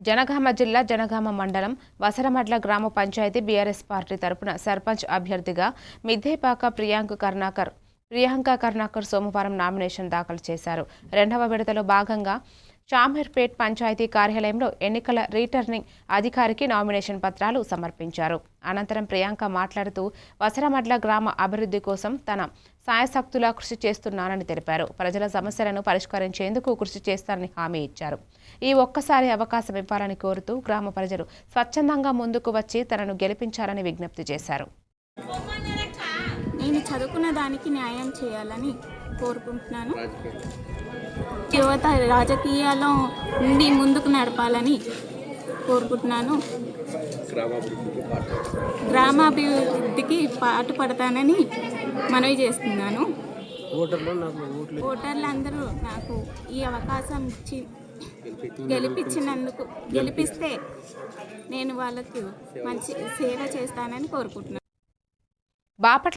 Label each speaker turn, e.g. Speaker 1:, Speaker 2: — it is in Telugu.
Speaker 1: జనగామ జిల్లా జనగామ మండలం వసరమడ్ల గ్రామ పంచాయతీ బీఆర్ఎస్ పార్టీ తరపున సర్పంచ్ అభ్యర్థిగా మిద్దెపాక ప్రియాంక కర్ణాకర్ ప్రియాంక కర్ణాకర్ సోమవారం నామినేషన్ దాఖలు చేశారు. రెండవ విడతలో భాగంగా చామర్పేట్ పంచాయతీ కార్యాలయంలో ఎన్నికల రిటర్నింగ్ అధికారికి నామినేషన్ పత్రాలు సమర్పించారు. అనంతరం ప్రియాంక మాట్లాడుతూ వసరమడ్ల గ్రామ అభివృద్ధి కోసం తన సాయశక్తులా కృషి చేస్తున్నానని తెలిపారు. ప్రజల సమస్యలను పరిష్కరించేందుకు కృషి చేస్తానని హామీ ఇచ్చారు. ఈ ఒక్కసారి అవకాశం ఇవ్వాలని కోరుతూ గ్రామ ప్రజలు స్వచ్ఛందంగా ముందుకు వచ్చి తనను గెలిపించాలని విజ్ఞప్తి చేశారు.
Speaker 2: నేను చదువుకున్న దానికి న్యాయం చేయాలని కోరుకుంటున్నాను. యువత రాజకీయాల్లో నుండి ముందుకు నడపాలని కోరుకుంటున్నాను. గ్రామాభివృద్ధికి పాటుపడతానని మనవి చేస్తున్నాను.
Speaker 3: ఓటర్లు
Speaker 2: ఓటర్లందరూ నాకు ఈ అవకాశం ఇచ్చి గెలిపించినందుకు గెలిపిస్తే నేను వాళ్ళకు మంచి సేవ చేస్తానని కోరుకుంటున్నాను.
Speaker 1: బాపట్ల